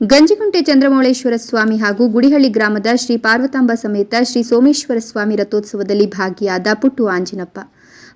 ಗಂಜಿಗುಂಟೆ ಚಂದ್ರಮೌಳೇಶ್ವರ ಸ್ವಾಮಿ ಹಾಗೂ ಗುಡಿಹಳ್ಳಿ ಗ್ರಾಮದ ಶ್ರೀ ಪಾರ್ವತಾಂಬ ಸಮೇತ ಶ್ರೀ ಸೋಮೇಶ್ವರ ಸ್ವಾಮಿ ರಥೋತ್ಸವದಲ್ಲಿ ಭಾಗಿಯಾದ ಪುಟ್ಟು ಆಂಜಿನಪ್ಪ.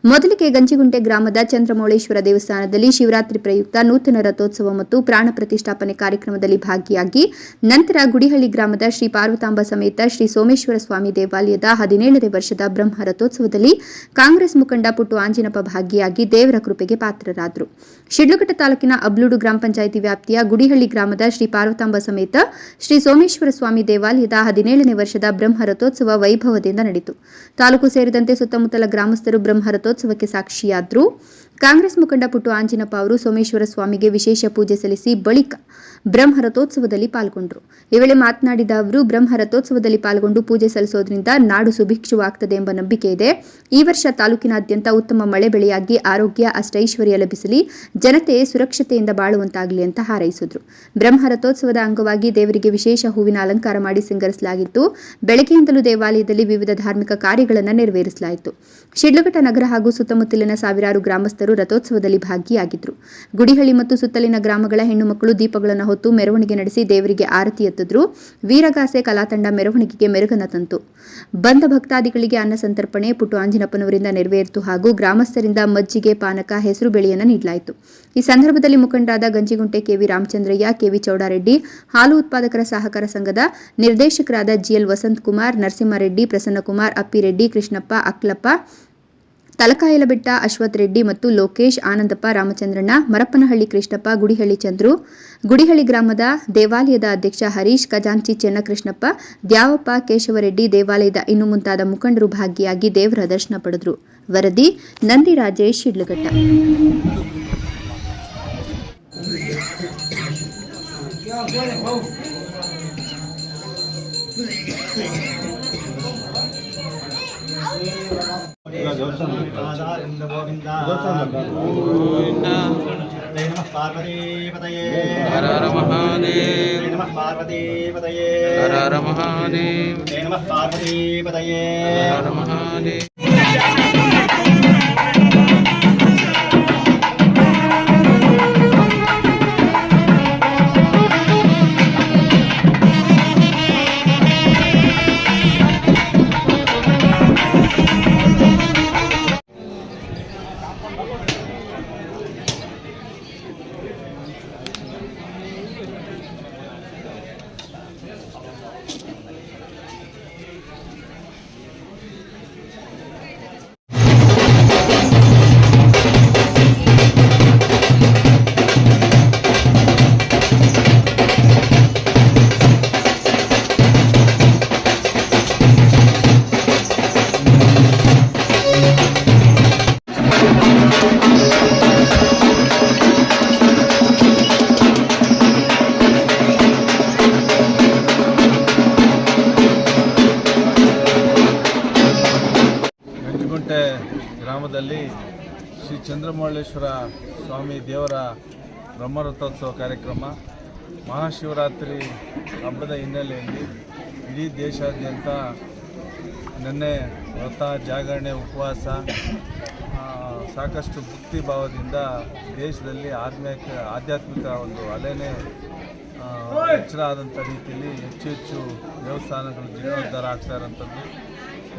ಮೊದಲಿಗೆ ಗಂಜಿಗುಂಟೆ ಗ್ರಾಮದ ಚಂದ್ರಮೌಳೇಶ್ವರ ದೇವಸ್ಥಾನದಲ್ಲಿ ಶಿವರಾತ್ರಿ ಪ್ರಯುಕ್ತ ನೂತನ ರಥೋತ್ಸವ ಮತ್ತು ಪ್ರಾಣ ಪ್ರತಿಷ್ಠಾಪನೆ ಕಾರ್ಯಕ್ರಮದಲ್ಲಿ ಭಾಗಿಯಾಗಿ, ನಂತರ ಗುಡಿಹಳ್ಳಿ ಗ್ರಾಮದ ಶ್ರೀ ಪಾರ್ವತಾಂಬ ಸಮೇತ ಶ್ರೀ ಸೋಮೇಶ್ವರ ಸ್ವಾಮಿ ದೇವಾಲಯದ ಹದಿನೇಳನೇ ವರ್ಷದ ಬ್ರಹ್ಮ ರಥೋತ್ಸವದಲ್ಲಿ ಕಾಂಗ್ರೆಸ್ ಮುಖಂಡ ಪುಟ್ಟು ಆಂಜಿನಪ್ಪ ಭಾಗಿಯಾಗಿ ದೇವರ ಕೃಪೆಗೆ ಪಾತ್ರರಾದರು. ಶಿಡ್ಲಘಟ್ಟ ತಾಲೂಕಿನ ಅಬ್ಲೂಡು ಗ್ರಾಮ ಪಂಚಾಯಿತಿ ವ್ಯಾಪ್ತಿಯ ಗುಡಿಹಳ್ಳಿ ಗ್ರಾಮದ ಶ್ರೀ ಪಾರ್ವತಾಂಬ ಸಮೇತ ಶ್ರೀ ಸೋಮೇಶ್ವರ ಸ್ವಾಮಿ ದೇವಾಲಯದ ಹದಿನೇಳನೇ ವರ್ಷದ ಬ್ರಹ್ಮ ರಥೋತ್ಸವ ವೈಭವದಿಂದ ನಡೆಯಿತು. ತಾಲೂಕು ಸೇರಿದಂತೆ ಸುತ್ತಮುತ್ತಲ ಗ್ರಾಮಸ್ಥರು ಬ್ರಹ್ಮ ರಥೋತ್ಸವಕ್ಕೆ ಸಾಕ್ಷಿಯಾದರು ಕಾಂಗ್ರೆಸ್ ಮುಖಂಡ ಪುಟ್ಟು ಆಂಜಿನಪ್ಪ ಅವರು ಸೋಮೇಶ್ವರ ಸ್ವಾಮಿಗೆ ವಿಶೇಷ ಪೂಜೆ ಸಲ್ಲಿಸಿ ಬಳಿಕ ಬ್ರಹ್ಮ ರಥೋತ್ಸವದಲ್ಲಿ ಪಾಲ್ಗೊಂಡರು. ಈ ವೇಳೆ ಮಾತನಾಡಿದ ಅವರು ಬ್ರಹ್ಮ ರಥೋತ್ಸವದಲ್ಲಿ ಪಾಲ್ಗೊಂಡು ಪೂಜೆ ಸಲ್ಲಿಸೋದ್ರಿಂದ ನಾಡು ಸುಭಿಕ್ಷವಾಗ್ತದೆ ಎಂಬ ನಂಬಿಕೆ ಇದೆ. ಈ ವರ್ಷ ತಾಲೂಕಿನಾದ್ಯಂತ ಉತ್ತಮ ಮಳೆ ಬೆಳೆಯಾಗಿ ಆರೋಗ್ಯ, ಅಷ್ಟೈಶ್ವರ್ಯ ಲಭಿಸಲಿ, ಜನತೆ ಸುರಕ್ಷತೆಯಿಂದ ಬಾಳುವಂತಾಗಲಿ ಅಂತ ಹಾರೈಸಿದ್ರು. ಬ್ರಹ್ಮ ರಥೋತ್ಸವದ ಅಂಗವಾಗಿ ದೇವರಿಗೆ ವಿಶೇಷ ಹೂವಿನ ಅಲಂಕಾರ ಮಾಡಿ ಸಿಂಗರಿಸಲಾಗಿತ್ತು. ಬೆಳಗ್ಗೆಯಿಂದಲೂ ದೇವಾಲಯದಲ್ಲಿ ವಿವಿಧ ಧಾರ್ಮಿಕ ಕಾರ್ಯಗಳನ್ನು ನೆರವೇರಿಸಲಾಯಿತು. ಶಿಡ್ಲಘಟ್ಟ ನಗರ ಹಾಗೂ ಸುತ್ತಮುತ್ತಲಿನ ಸಾವಿರಾರು ಗ್ರಾಮಸ್ಥರು ರಥೋತ್ಸವದಲ್ಲಿ ಭಾಗಿಯಾಗಿದ್ದರು ಗುಡಿಹಳ್ಳಿ ಮತ್ತು ಸುತ್ತಲಿನ ಗ್ರಾಮಗಳ ಹೆಣ್ಣು ಮಕ್ಕಳು ದೀಪಗಳನ್ನು ಹೊತ್ತು ಮೆರವಣಿಗೆ ನಡೆಸಿ ದೇವರಿಗೆ ಆರತಿ ಎತ್ತಿದ್ರು. ವೀರಗಾಸೆ ಕಲಾತಂಡ ಮೆರವಣಿಗೆಗೆ ಮೆರುಗನ ತಂತು. ಬಂದ ಭಕ್ತಾದಿಗಳಿಗೆ ಅನ್ನ ಸಂತರ್ಪಣೆ, ಪುಟ್ಟು ಆಂಜನಪ್ಪನವರಿಂದ ನೆರವೇರಿತು ಹಾಗೂ ಗ್ರಾಮಸ್ಥರಿಂದ ಮಜ್ಜಿಗೆ, ಪಾನಕ, ಹೆಸರು ಬೆಳೆಯನ್ನು ನೀಡಲಾಯಿತು. ಈ ಸಂದರ್ಭದಲ್ಲಿ ಮುಖಂಡರಾದ ಗಂಜಿಗುಂಟೆ ಕೆವಿ ರಾಮಚಂದ್ರಯ್ಯ ಕೆವಿ ಚೌಡಾರೆಡ್ಡಿ, ಹಾಲು ಉತ್ಪಾದಕರ ಸಹಕಾರ ಸಂಘದ ನಿರ್ದೇಶಕರಾದ ಜಿಎಲ್ ವಸಂತ್ ಕುಮಾರ್, ನರಸಿಂಹರೆಡ್ಡಿ, ಪ್ರಸನ್ನಕುಮಾರ್, ಅಪ್ಪಿರೆಡ್ಡಿ, ಕೃಷ್ಣಪ್ಪ, ಅಕ್ಲಪ್ಪ ತಲಕಾಯಲಬೆಟ್ಟ ಅಶ್ವಥ್ ರೆಡ್ಡಿ ಮತ್ತು ಲೋಕೇಶ್ ಆನಂದಪ್ಪ ರಾಮಚಂದ್ರಣ್ಣ ಮರಪ್ಪನಹಳ್ಳಿ ಕೃಷ್ಣಪ್ಪ ಗುಡಿಹಳ್ಳಿ ಚಂದ್ರು ಗುಡಿಹಳ್ಳಿ ಗ್ರಾಮದ ದೇವಾಲಯದ ಅಧ್ಯಕ್ಷ ಹರೀಶ್ ಖಜಾಂಚಿ ಚೆನ್ನಕೃಷ್ಣಪ್ಪ ದ್ಯಾವಪ್ಪ ಕೇಶವರೆಡ್ಡಿ ದೇವಾಲಯದ ಇನ್ನು ಮುಂತಾದ ಮುಖಂಡರು ಭಾಗಿಯಾಗಿ ದೇವರ ದರ್ಶನ ಪಡೆದರು ವರದಿ ನಂದಿ ರಾಜೇಶ್ ಶಿಡ್ಲಘಟ್ಟ हर हर महादेव। हर हर महादेव हर हर महादेव। ಗಂಜಿಗುಂಟೆ ಗ್ರಾಮದಲ್ಲಿ ಶ್ರೀ ಚಂದ್ರಮೌಳೇಶ್ವರ ಸ್ವಾಮಿ ದೇವರ ಬ್ರಹ್ಮರಥೋತ್ಸವ ಕಾರ್ಯಕ್ರಮ ಮಹಾಶಿವರಾತ್ರಿ ಹಬ್ಬದ ಹಿನ್ನೆಲೆಯಲ್ಲಿ ಇಡೀ ದೇಶಾದ್ಯಂತ ನಿನ್ನೆ ವ್ರತ, ಜಾಗರಣೆ, ಉಪವಾಸ ಸಾಕಷ್ಟು ಭಕ್ತಿ ಭಾವದಿಂದ ದೇಶದಲ್ಲಿ ಆಧ್ಯಾತ್ಮಿಕ ಆಧ್ಯಾತ್ಮಿಕ ಒಂದು ಅಲೆನೇ ಹೆಚ್ಚಳ ಆದಂಥ ರೀತಿಯಲ್ಲಿ ಹೆಚ್ಚು ಹೆಚ್ಚು ದೇವಸ್ಥಾನಗಳು ಜೀರ್ಣೋದ್ಧಾರ ಆಗ್ತಾ ಇರೋಂಥದ್ದು.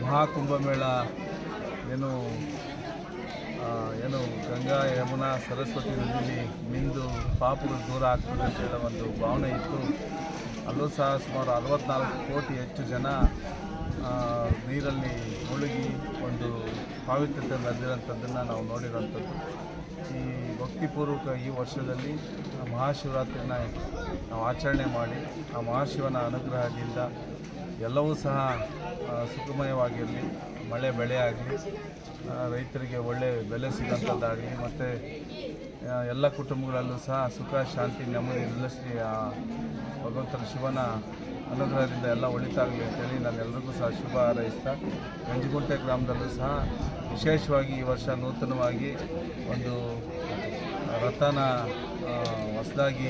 ಮಹಾಕುಂಭಮೇಳ ಏನು ಏನು ಗಂಗಾ, ಯಮುನಾ, ಸರಸ್ವತಿ ನದಿಯಲ್ಲಿ ಮಿಂದು ಪಾಪಗಳು ದೂರ ಆಗ್ತದೆ ಅಂತ ಒಂದು ಭಾವನೆ ಇತ್ತು. ಅಲ್ಲೂ ಸಹ ಸುಮಾರು ಅರವತ್ನಾಲ್ಕು ಕೋಟಿ ಹೆಚ್ಚು ಜನ ನೀರಲ್ಲಿ ಮುಳುಗಿ ಒಂದು ಪಾವಿತ್ರ್ಯತೆ ನಡೆದಿರೋಂಥದ್ದನ್ನು ನಾವು ನೋಡಿರೋಂಥದ್ದು ಈ ಭಕ್ತಿಪೂರ್ವಕ ಈ ವರ್ಷದಲ್ಲಿ ಮಹಾಶಿವರಾತ್ರಿನ ನಾವು ಆಚರಣೆ ಮಾಡಿ, ಆ ಮಹಾಶಿವನ ಅನುಗ್ರಹದಿಂದ ಎಲ್ಲವೂ ಸಹ ಸುಖಮಯವಾಗಿರಲಿ. ಮಳೆ ಬೆಳೆ ಆಗಲಿ ರೈತರಿಗೆ ಒಳ್ಳೆ ಬೆಲೆ ಸಿಗೋಂಥದ್ದಾಗಲಿ, ಮತ್ತು ಎಲ್ಲ ಕುಟುಂಬಗಳಲ್ಲೂ ಸಹ ಸುಖ, ಶಾಂತಿ, ನೆಮ್ಮದಿ ನೆಲೆಸಲಿ ಆ, ಭಗವಂತನ ಶಿವನ ಅನುಗ್ರಹದಿಂದ ಎಲ್ಲ ಒಳಿತಾಗಲಿ ಅಂತೇಳಿ ನಾನು ಎಲ್ರಿಗೂ ಸಹ ಶುಭ ಹಾರೈಸ್ತಾ, ಗಂಜಿಗುಂಟೆ ಗ್ರಾಮದಲ್ಲೂ ಸಹ ವಿಶೇಷವಾಗಿ ಈ ವರ್ಷ ನೂತನವಾಗಿ ಒಂದು ರಥನ ಹೊಸದಾಗಿ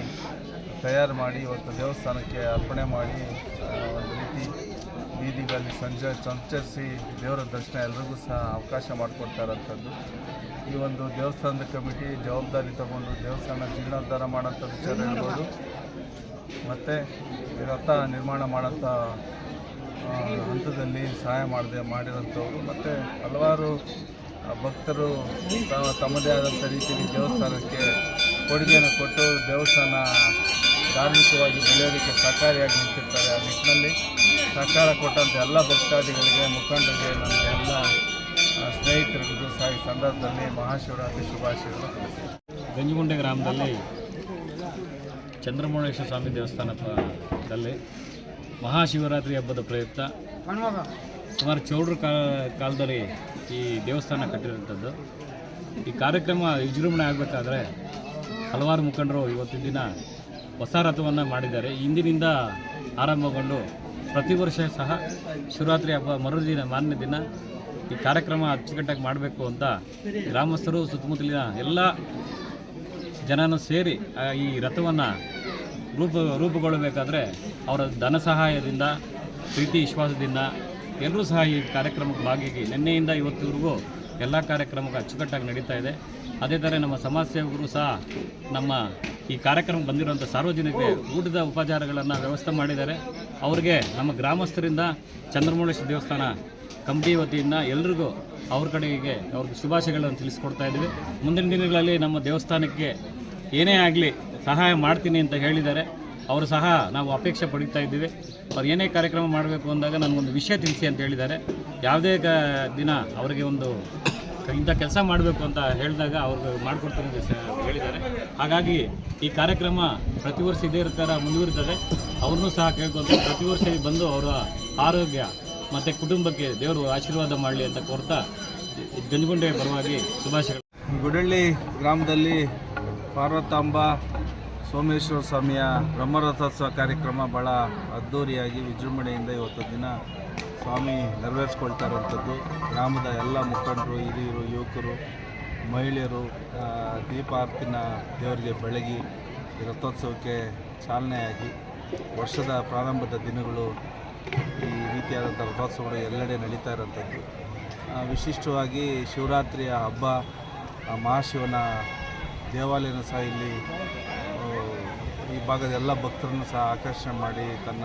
ತಯಾರು ಮಾಡಿ, ಇವತ್ತು ದೇವಸ್ಥಾನಕ್ಕೆ ಅರ್ಪಣೆ ಮಾಡಿ ಒಂದು ರೀತಿ ಬೀದಿಗಳಲ್ಲಿ ಸಂಜೆ ಸಂಚರಿಸಿ ದೇವರ ದರ್ಶನ ಎಲ್ರಿಗೂ ಸಹ ಅವಕಾಶ ಮಾಡಿಕೊಡ್ತಾ ಇರೋಂಥದ್ದು ಈ ಒಂದು ದೇವಸ್ಥಾನದ ಕಮಿಟಿ ಜವಾಬ್ದಾರಿ ತಗೊಂಡು ದೇವಸ್ಥಾನ ಜೀರ್ಣೋದ್ಧಾರ ಮಾಡೋಂಥ ವಿಚಾರ ಹೇಳ್ಬೋದು. ಮತ್ತು ಈ ರಥ ನಿರ್ಮಾಣ ಮಾಡೋಂಥ ಹಂತದಲ್ಲಿ ಸಹಾಯ ಮಾಡದೆ ಮಾಡಿರೋಂಥವ್ರು. ಮತ್ತು ಹಲವಾರು ಭಕ್ತರು ತಮ್ಮ ತಮ್ಮದೇ ಆದಂಥ ರೀತಿಯಲ್ಲಿ ದೇವಸ್ಥಾನಕ್ಕೆ ಕೊಡುಗೆಯನ್ನು ಕೊಟ್ಟು ದೇವಸ್ಥಾನ ಧಾರ್ಮಿಕವಾಗಿ ಬೆಳೆಯೋದಕ್ಕೆ ಸಹಕಾರಿಯಾಗಿ ನಿಂತಿರ್ತಾರೆ ಆ ನಿಟ್ಟಿನಲ್ಲಿ. ಸಹಕಾರ ಕೊಟ್ಟಂಥ ಎಲ್ಲ ಭಕ್ತಾದಿಗಳಿಗೆ ಮುಖಂಡರಿಗೆ, ನನ್ನ ಎಲ್ಲ ಸ್ನೇಹಿತರಿಗೂ ಸಹ ಸಂದರ್ಭದಲ್ಲಿ ಮಹಾಶಿವರಾತ್ರಿ ಶುಭಾಶಯಗಳು. ಗಂಜಗುಂಡೆ ಗ್ರಾಮದಲ್ಲಿ ಚಂದ್ರಮೌಳೇಶ್ವರ ಸ್ವಾಮಿ ದೇವಸ್ಥಾನದಲ್ಲಿ ಮಹಾಶಿವರಾತ್ರಿ ಹಬ್ಬದ ಪ್ರಯುಕ್ತ ಸುಮಾರು ಚೌಡ್ರ ಕಾಲದಲ್ಲಿ ಈ ದೇವಸ್ಥಾನ ಕಟ್ಟಿರುವಂಥದ್ದು. ಈ ಕಾರ್ಯಕ್ರಮ ವಿಜೃಂಭಣೆ ಆಗಬೇಕಾದ್ರೆ ಹಲವಾರು ಮುಖಂಡರು ಇವತ್ತಿನ ದಿನ ಹೊಸ ರಥವನ್ನು ಮಾಡಿದ್ದಾರೆ. ಇಂದಿನಿಂದ ಆರಂಭಗೊಂಡು ಪ್ರತಿ ವರ್ಷ ಸಹ ಶಿವರಾತ್ರಿ ಹಬ್ಬ ಮರುದಿನ ಮಾರನೇ ದಿನ ಈ ಕಾರ್ಯಕ್ರಮ ಅಚ್ಚುಕಟ್ಟಾಗಿ ಮಾಡಬೇಕು ಅಂತ ಗ್ರಾಮಸ್ಥರು, ಸುತ್ತಮುತ್ತಲಿನ ಎಲ್ಲ ಜನನೂ ಸೇರಿ ಈ ರಥವನ್ನು ರೂಪ, ರೂಪುಗೊಳ್ಳಬೇಕಾದ್ರೆ ಅವರ ಧನ ಸಹಾಯದಿಂದ, ಪ್ರೀತಿ ವಿಶ್ವಾಸದಿಂದ ಎಲ್ಲರೂ ಸಹ ಈ ಕಾರ್ಯಕ್ರಮಕ್ಕೆ ಭಾಗಿಯಾಗಿ ನಿನ್ನೆಯಿಂದ ಇವತ್ತಿವರೆಗೂ ಎಲ್ಲ ಕಾರ್ಯಕ್ರಮಕ್ಕೆ ಅಚ್ಚುಕಟ್ಟಾಗಿ ನಡೀತಾ ಇದೆ. ಅದೇ ಥರ ನಮ್ಮ ಸಮಾಜ ಸೇವಕರು ಸಹ ನಮ್ಮ ಈ ಕಾರ್ಯಕ್ರಮ ಬಂದಿರುವಂಥ ಸಾರ್ವಜನಿಕರಿಗೆ ಊಟದ ಉಪಚಾರಗಳನ್ನು ವ್ಯವಸ್ಥೆ ಮಾಡಿದ್ದಾರೆ. ಅವ್ರಿಗೆ ನಮ್ಮ ಗ್ರಾಮಸ್ಥರಿಂದ ಚಂದ್ರಮೌಳೇಶ್ವರ ದೇವಸ್ಥಾನ ಕಮಿಟಿ ವತಿಯಿಂದ ಎಲ್ರಿಗೂ ಅವ್ರ ಕಡೆಗೆ ಅವ್ರಿಗೆ ಶುಭಾಶಯಗಳನ್ನು ತಿಳಿಸ್ಕೊಡ್ತಾ ಇದ್ದೀವಿ. ಮುಂದಿನ ದಿನಗಳಲ್ಲಿ ನಮ್ಮ ದೇವಸ್ಥಾನಕ್ಕೆ ಏನೇ ಆಗಲಿ ಸಹಾಯ ಮಾಡ್ತೀನಿ ಅಂತ ಹೇಳಿದ್ದಾರೆ. ಅವರು ಸಹ ನಾವು ಅಪೇಕ್ಷೆ ಪಡೀತಾ ಇದ್ದೀವಿ. ಅವ್ರು ಏನೇ ಕಾರ್ಯಕ್ರಮ ಮಾಡಬೇಕು ಅಂದಾಗ ನನಗೊಂದು ವಿಷಯ ತಿಳಿಸಿ ಅಂತ ಹೇಳಿದ್ದಾರೆ. ಯಾವುದೇ ದಿನ ಅವರಿಗೆ ಒಂದು ಇಂಥ ಕೆಲಸ ಮಾಡಬೇಕು ಅಂತ ಹೇಳಿದಾಗ ಅವ್ರಿಗೆ ಮಾಡಿಕೊಡ್ತೀನಿ ಅಂತ ಹೇಳಿದ್ದಾರೆ. ಹಾಗಾಗಿ ಈ ಕಾರ್ಯಕ್ರಮ ಪ್ರತಿ ವರ್ಷ ಇದೇ ಥರ ಮುಂದುವರಿತದೆ. ಅವ್ರನ್ನೂ ಸಹ ಕೇಳ್ಕೊತ ಪ್ರತಿ ವರ್ಷ ಬಂದು ಅವರ ಆರೋಗ್ಯ ಮತ್ತು ಕುಟುಂಬಕ್ಕೆ ದೇವರು ಆಶೀರ್ವಾದ ಮಾಡಲಿ ಅಂತ ಕೋರ್ತಾ ಗಂಜಗುಂಡೆ ಪರವಾಗಿ ಶುಭಾಶಯಗಳು. ಗುಡಳ್ಳಿ ಗ್ರಾಮದಲ್ಲಿ ಪಾರ್ವತಾಂಬ ಸೋಮೇಶ್ವರ ಸ್ವಾಮಿಯ ಬ್ರಹ್ಮರಥೋತ್ಸವ ಕಾರ್ಯಕ್ರಮ ಭಾಳ ಅದ್ಧೂರಿಯಾಗಿ ವಿಜೃಂಭಣೆಯಿಂದ ಇವತ್ತು ದಿನ ಸ್ವಾಮಿ ನೆರವೇರಿಸ್ಕೊಳ್ತಾ ಇರುವಂಥದ್ದು ಗ್ರಾಮದ ಎಲ್ಲ ಮುಖಂಡರು, ಹಿರಿಯರು, ಯುವಕರು, ಮಹಿಳೆಯರು ದೀಪಾರ್ತಿನ ದೇವರಿಗೆ ಬೆಳಗಿ ರಥೋತ್ಸವಕ್ಕೆ ಚಾಲನೆಯಾಗಿ ವರ್ಷದ ಪ್ರಾರಂಭದ ದಿನಗಳು ಈ ರೀತಿಯಾದಂಥ ರಥೋತ್ಸವಗಳು ಎಲ್ಲೆಡೆ ನಡೀತಾ ಇರೋಂಥದ್ದು. ವಿಶಿಷ್ಟವಾಗಿ ಶಿವರಾತ್ರಿಯ ಹಬ್ಬ ಮಹಾಶಿವನ ದೇವಾಲಯನ ಸಹ ಇಲ್ಲಿ ಈ ಭಾಗದ ಎಲ್ಲ ಭಕ್ತರನ್ನು ಸಹ ಆಕರ್ಷಣೆ ಮಾಡಿ ತನ್ನ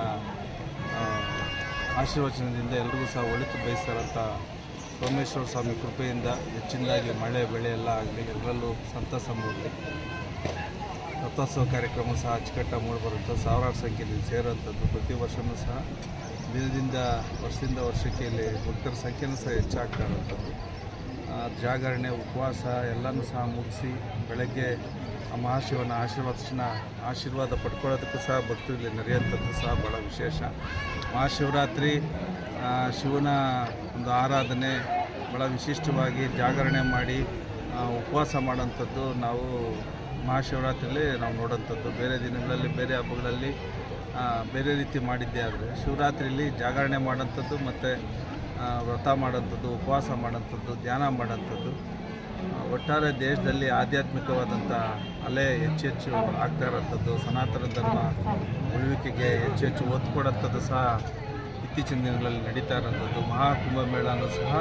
ಆಶೀರ್ವಚನದಿಂದ ಎಲ್ರಿಗೂ ಸಹ ಒಳಿತು ಬಯಸ್ತಾರಂಥ ಸೋಮೇಶ್ವರ ಸ್ವಾಮಿ ಕೃಪೆಯಿಂದ ಹೆಚ್ಚಿನದಾಗಿ ಮಳೆ, ಬೆಳೆ ಎಲ್ಲ ಆಗಲಿ ಎಲ್ಲರಲ್ಲೂ ಸಂತಸ ಮೂಡಲಿ. ರಥೋತ್ಸವ ಕಾರ್ಯಕ್ರಮ ಸಹ ಅಚ್ಚುಕಟ್ಟಾಗಿ ಮೂಡಿಬರುತ್ತೆ ಸಾವಿರಾರು ಸಂಖ್ಯೆಯಲ್ಲಿ ಸೇರುವಂಥದ್ದು ಪ್ರತಿ ವರ್ಷವೂ ಸಹ ದಿನದಿಂದ ವರ್ಷದಿಂದ ವರ್ಷಕ್ಕೆ ಇಲ್ಲಿ ಭಕ್ತರ ಸಂಖ್ಯೆನೂ ಸಹ ಹೆಚ್ಚಾಗ್ತಾ ಇರುವಂಥದ್ದು. ಜಾಗರಣೆ, ಉಪವಾಸ ಎಲ್ಲನೂ ಸಹ ಮುಗಿಸಿ ಬೆಳಗ್ಗೆ ಮಹಾಶಿವನ ಆಶೀರ್ವಾದನ ಆಶೀರ್ವಾದ ಪಡ್ಕೊಳ್ಳೋದಕ್ಕೂ ಸಹ ಭಕ್ತರು ಇಲ್ಲಿ ನಡೆಯುವಂಥದ್ದು ಸಹ ಭಾಳ ವಿಶೇಷ. ಮಹಾಶಿವರಾತ್ರಿ ಶಿವನ ಒಂದು ಆರಾಧನೆ ಭಾಳ ವಿಶಿಷ್ಟವಾಗಿ ಜಾಗರಣೆ ಮಾಡಿ ಉಪವಾಸ ಮಾಡೋಂಥದ್ದು ನಾವು ಮಹಾಶಿವರಾತ್ರಿಯಲ್ಲಿ ನಾವು ನೋಡೋಂಥದ್ದು ಬೇರೆ ದಿನಗಳಲ್ಲಿ, ಬೇರೆ ಹಬ್ಬಗಳಲ್ಲಿ ಬೇರೆ ರೀತಿ ಮಾಡಿದ್ದೇ ಆದರೆ ಶಿವರಾತ್ರಿಯಲ್ಲಿ ಜಾಗರಣೆ ಮಾಡೋಂಥದ್ದು ಮತ್ತು ವ್ರತ ಮಾಡೋಂಥದ್ದು ಉಪವಾಸ ಮಾಡೋಂಥದ್ದು ಧ್ಯಾನ ಮಾಡೋಂಥದ್ದು ಒಟ್ಟಾರೆ ದೇಶದಲ್ಲಿ ಆಧ್ಯಾತ್ಮಿಕವಾದಂಥ ಅಲೆ ಹೆಚ್ಚು ಹೆಚ್ಚು ಆಗ್ತಾ ಇರೋಂಥದ್ದು, ಸನಾತನ ಧರ್ಮ ಉಳುವಿಕೆಗೆ ಹೆಚ್ಚು ಹೆಚ್ಚು ಒತ್ತು ಕೊಡೋಂಥದ್ದು ಸಹ ಇತ್ತೀಚಿನ ದಿನಗಳಲ್ಲಿ ನಡೀತಾ ಇರೋಂಥದ್ದು. ಮಹಾ ಕುಂಭಮೇಳನೂ ಸಹ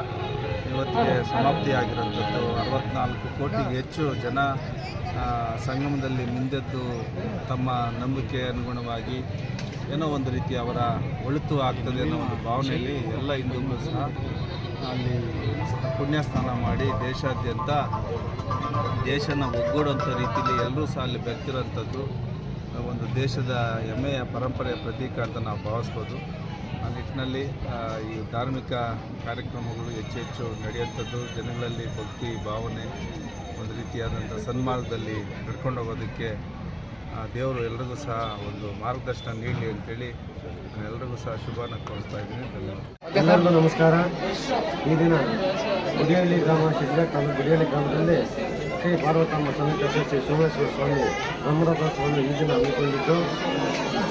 ಇವತ್ತಿಗೆ ಸಮಾಪ್ತಿಯಾಗಿರೋಂಥದ್ದು. ಅರವತ್ನಾಲ್ಕು ಕೋಟಿಗೆ ಹೆಚ್ಚು ಜನ ಸಂಗಮದಲ್ಲಿ ಮುಂದೆದ್ದು ತಮ್ಮ ನಂಬಿಕೆ ಅನುಗುಣವಾಗಿ ಏನೋ ಒಂದು ರೀತಿ ಅವರ ಒಳಿತು ಆಗ್ತದೆ ಅನ್ನೋ ಒಂದು ಭಾವನೆಯಲ್ಲಿ ಎಲ್ಲ ಹಿಂದೂಗಳು ಸಹ ಅಲ್ಲಿ ಪುಣ್ಯಸ್ನಾನ ಮಾಡಿ ದೇಶಾದ್ಯಂತ ದೇಶನ ಒಗ್ಗೂಡುವಂಥ ರೀತಿಯಲ್ಲಿ ಎಲ್ಲರೂ ಸಹ ಅಲ್ಲಿ ಬೆಕ್ತಿರೋಂಥದ್ದು ಒಂದು ದೇಶದ ಹೆಮ್ಮೆಯ ಪರಂಪರೆಯ ಪ್ರತೀಕ ಅಂತ ನಾವು ಭಾವಿಸ್ಬೋದು. ಆ ನಿಟ್ಟಿನಲ್ಲಿ ಈ ಧಾರ್ಮಿಕ ಕಾರ್ಯಕ್ರಮಗಳು ಹೆಚ್ಚು ಹೆಚ್ಚು ನಡೆಯುವಂಥದ್ದು, ಜನಗಳಲ್ಲಿ ಭಕ್ತಿ, ಭಾವನೆ, ಒಂದು ರೀತಿಯಾದಂಥ ಸನ್ಮಾರ್ಗದಲ್ಲಿ ನಡ್ಕೊಂಡು ಹೋಗೋದಕ್ಕೆ ದೇವರು ಎಲ್ರಿಗೂ ಸಹ ಒಂದು ಮಾರ್ಗದರ್ಶನ ನೀಡಲಿ ಅಂತೇಳಿ ಎಲ್ರಿಗೂ ಸಹ ಶುಭನ ಕೋರಿಸ್ತಾ ಇದ್ದೀನಿ. ಎಲ್ಲರಿಗೂ ನಮಸ್ಕಾರ. ಈ ದಿನ ಗುಡಿಹಳ್ಳಿ ಗ್ರಾಮ ಶಿಡ್ಲ ತಾಲೂಕು ಗುಡಿಹಳ್ಳಿ ಗ್ರಾಮದಲ್ಲಿ ಶ್ರೀ ಪಾರ್ವತಮ್ಮ ಸಮೇತ ಶ್ರೀ ಸೋಮೇಶ್ವರ ಸ್ವಾಮಿ ಸ್ವಾಮಿ ಈ ದಿನ ಹಮ್ಮಿಕೊಂಡಿದ್ದು.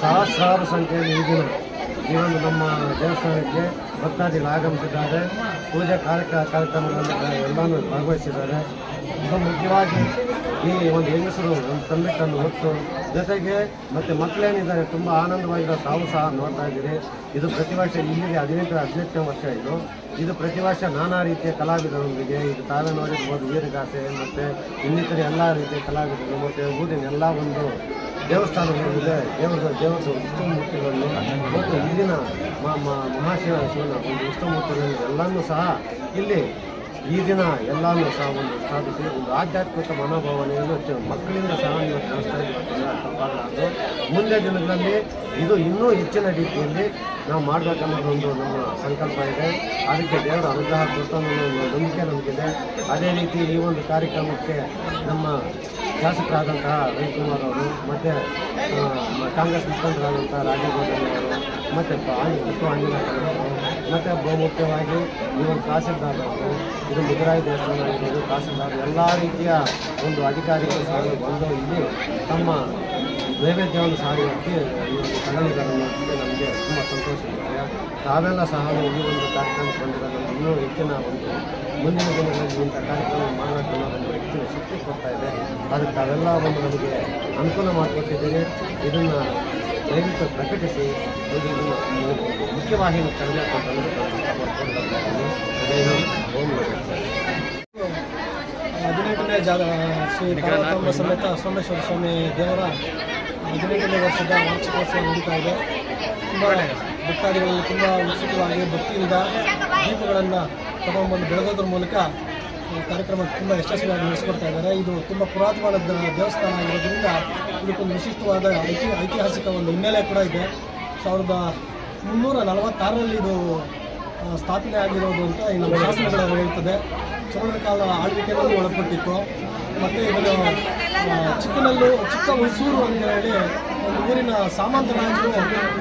ಸಹಸ್ರಾರು ಸಂಖ್ಯೆಯಲ್ಲಿ ಈ ದಿನ ಈ ಒಂದು ನಮ್ಮ ದೇವಸ್ಥಾನಕ್ಕೆ ಭಕ್ತಾದಿಗಳು ಆಗಮಿಸಿದ್ದಾರೆ. ಪೂಜಾ ಕಾರ್ಯ ಕಾರ್ಯಕ್ರಮಗಳನ್ನು ಎಲ್ಲನೂ ಭಾಗವಹಿಸಿದ್ದಾರೆ. ಮುಖ್ಯವಾಗಿ ಈ ಒಂದು ಹೆಂಗಸರು ಒಂದು ತಂಬಿಟ್ಟನ್ನು ಹೊತ್ತು ಜೊತೆಗೆ ಮತ್ತು ಮಕ್ಕಳೇನಿದ್ದಾರೆ ತುಂಬ ಆನಂದವಾಗಿರೋ ತಾವು ಸಹ ನೋಡ್ತಾ ಇದ್ದೀರಿ. ಇದು ಪ್ರತಿ ವರ್ಷ ಇಲ್ಲಿಗೆ ಹದಿನೆಂಟು ಹದಿನೆಂಟನೇ ವರ್ಷ ಇದು. ಇದು ಪ್ರತಿ ವರ್ಷ ನಾನಾ ರೀತಿಯ ಕಲಾವಿದರೊಂದಿಗೆ ಇದು ತಾವೇ ನೋಡಿರ್ಬೋದು ವೀರಗಾಸೆ ಮತ್ತು ಇನ್ನಿತರ ಎಲ್ಲ ರೀತಿಯ ಕಲಾವಿದರು ಮತ್ತು ಊರಿನ ಎಲ್ಲ ಒಂದು ದೇವಸ್ಥಾನ ದೇವರ ದೇವರ ಉತ್ಸವಮೂರ್ತಿಗಳನ್ನು ಮತ್ತು ಇಲ್ಲಿನ ಮಹಾಶಿವ ಶಿವನ ಒಂದು ಉತ್ಸವಮೂರ್ತಿಗಳನ್ನು ಎಲ್ಲನೂ ಸಹ ಇಲ್ಲಿ ಈ ದಿನ ಎಲ್ಲನೂ ಸಹ ಒಂದು ಸಾಧಿಸಿ ಒಂದು ಆಧ್ಯಾತ್ಮಿಕ ಮನೋಭಾವನೆಯನ್ನು ಮಕ್ಕಳಿಂದ ಸಹ ನೀವು ಮುಂದೆ ದಿನಗಳಲ್ಲಿ ಇದು ಇನ್ನೂ ಹೆಚ್ಚಿನ ರೀತಿಯಲ್ಲಿ ನಾವು ಮಾಡಬೇಕನ್ನೋದು ಒಂದು ನಮ್ಮ ಸಂಕಲ್ಪ ಇದೆ. ಅದಕ್ಕೆ ದೇವರ ಅನುಗ್ರಹ ಕೊಡ್ತಾನೆ ನಂಬಿಕೆ ನಮಗಿದೆ. ಅದೇ ರೀತಿ ಈ ಒಂದು ಕಾರ್ಯಕ್ರಮಕ್ಕೆ ನಮ್ಮ ಶಾಸಕರಾದಂತಹ ರವಿಕುಮಾರ್ ಅವರು, ಮತ್ತು ಕಾಂಗ್ರೆಸ್ ಮುಖಂಡರಾದಂಥ ರಾಜಗೋಪಾಲ್ ಅವರು, ಮತ್ತು ಆಂಜನೇಯ ಮತ್ತು ಬಹುಮುಖ್ಯವಾಗಿ ಒಂದು ತಹಸೀಲ್ದಾರ್ ಇದು ಮುಜರಾಯಿ ದೇವಸ್ಥಾನ ಆಗಿರ್ಬೋದು, ತಹಸೀಲ್ದಾರ್, ಎಲ್ಲ ರೀತಿಯ ಒಂದು ಅಧಿಕಾರಿಗಳು ಸಹ ಬಂದು ಇಲ್ಲಿ ತಮ್ಮ ನೈವೇದ್ಯವನ್ನು ಒಂದು ಕನ್ನಡಿಗರನ್ನು ನಮಗೆ ತುಂಬ ಸಂತೋಷ ಇದೆ ತಾವೆಲ್ಲ ಸಹ ಈ ಒಂದು ಕಾರ್ಯಕ್ರಮ ಬಂದಿರೋದು ಇನ್ನೂ ಹೆಚ್ಚಿನ ಒಂದು ಮುಂದಿನ ದಿನಗಳಲ್ಲಿ ಇಂಥ ಕಾರ್ಯಕ್ರಮ ಮಾಡಬೇಕು ಅನ್ನೋದನ್ನು ಹೆಚ್ಚಿನ ಶಕ್ತಿ ಕೊಡ್ತಾ ಇದೆ. ಅದಕ್ಕೆ ತಾವೆಲ್ಲ ಒಂದು ನಮಗೆ ಅನುಕೂಲ ಮಾಡಿಕೊಟ್ಟಿದ್ದೀರಿ. ಇದನ್ನು ದಯವಿಟ್ಟು ಪ್ರಕಟಿಸಿ ಮುಖ್ಯವಾಹಿನಿ ಹದಿನೆಂಟನೇ ಜಾಗ ಶ್ರೀ ಕಾರ್ಯಕ್ರಮ ಸಮೇತ ಸೋಮೇಶ್ವರ ಸ್ವಾಮಿ ದೇವರ ಹದಿನೆಂಟನೇ ವರ್ಷದ ವಾರ್ಷಿಕೋತ್ಸವ ನಡೀತಾ ಇದೆ. ತುಂಬ ಭಕ್ತಾದಿಗಳು ತುಂಬ ಉತ್ಸುಕವಾಗಿ ಭಕ್ತಿಯಿಂದ ದೀಪಗಳನ್ನು ತಗೊಂಡ್ಬಂದು ಬೆಳಗೋದ್ರ ಮೂಲಕ ಕಾರ್ಯಕ್ರಮ ತುಂಬ ಯಶಸ್ವಿಯಾಗಿ ನಡೆಸ್ಕೊಡ್ತಾ ಇದ್ದಾರೆ. ಇದು ತುಂಬ ಪುರಾತನವಾದ ದೇವಸ್ಥಾನ ಆಗಿರೋದ್ರಿಂದ ಇದಕ್ಕೊಂದು ವಿಶಿಷ್ಟವಾದ ಐತಿ, ಐತಿಹಾಸಿಕ ಒಂದು ಹಿನ್ನೆಲೆ ಕೂಡ ಇದೆ. ಸಾವಿರದ ಮುನ್ನೂರ ನಲವತ್ತಾರರಲ್ಲಿ ಇದು ಸ್ಥಾಪನೆ ಆಗಿರೋದು ಅಂತ ಈ ನಮ್ಮ ಶಾಸನಗಳು ಹೇಳ್ತದೆ. ಚೋಳರ ಕಾಲ ಆಳ್ವಿಕೆಯಲ್ಲಿ ಒಳಪಟ್ಟಿತ್ತು. ಮತ್ತು ಇದನ್ನು ಚಿಕ್ಕನಲ್ಲೂ ಚಿಕ್ಕ ಮೈಸೂರು ಅಂತ ಹೇಳಿ ಊರಿನ ಸಾಮಂತ ರಾಜರು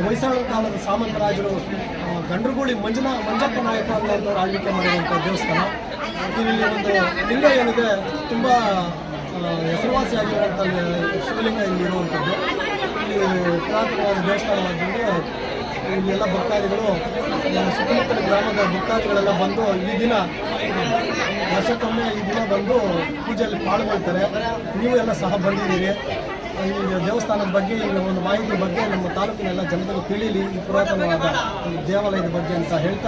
ಹೊಯ್ಸಳ ಕಾಲದ ಸಾಮಂತ ರಾಜರು ಆ, ಗಂಡ್ರಗೂಳಿ ಮಂಜನ ಮಂಜಪ್ಪ ನಾಯಕ ಅಂತ ಆಳ್ವಿಕೆ ಮಾಡಿರುವಂಥ ದೇವಸ್ಥಾನ. ಇಲ್ಲಿ ಒಂದು ಲಿಂಗ ಏನಿದೆ ತುಂಬ ಹೆಸರುವಾಸಿಯಾಗಿರುವಂಥ ಶಿವಲಿಂಗ ಇಲ್ಲಿ ಇರುವಂಥದ್ದು ಈ ಪುರಾತನವಾದ ದೇವಸ್ಥಾನವಾಗಿದ್ದು ಇಲ್ಲೆಲ್ಲ ಭಕ್ತಾದಿಗಳು ಸುತ್ತಮುತ್ತಲ ಗ್ರಾಮದ ಭಕ್ತಾದಿಗಳೆಲ್ಲ ಬಂದು ಈ ದಿನ ವರ್ಷಕ್ಕೊಮ್ಮೆ ಈ ದಿನ ಬಂದು ಪೂಜೆಯಲ್ಲಿ ಪಾಲ್ಗೊಳ್ತಾರೆ. ನೀವು ಎಲ್ಲ ಸಹ ಬಂದಿದ್ದೀರಿ. ಈ ದೇವಸ್ಥಾನದ ಬಗ್ಗೆ, ಈ ಒಂದು ಮಾಹಿತಿ ಬಗ್ಗೆ ನಮ್ಮ ತಾಲೂಕಿನ ಎಲ್ಲ ಜನತೆಗೆ ತಿಳಿಯಲಿ. ಈ ಪುರಾತನವಾದ ದೇವಾಲಯದ ಬಗ್ಗೆ ಅಂತ ಹೇಳ್ತಾ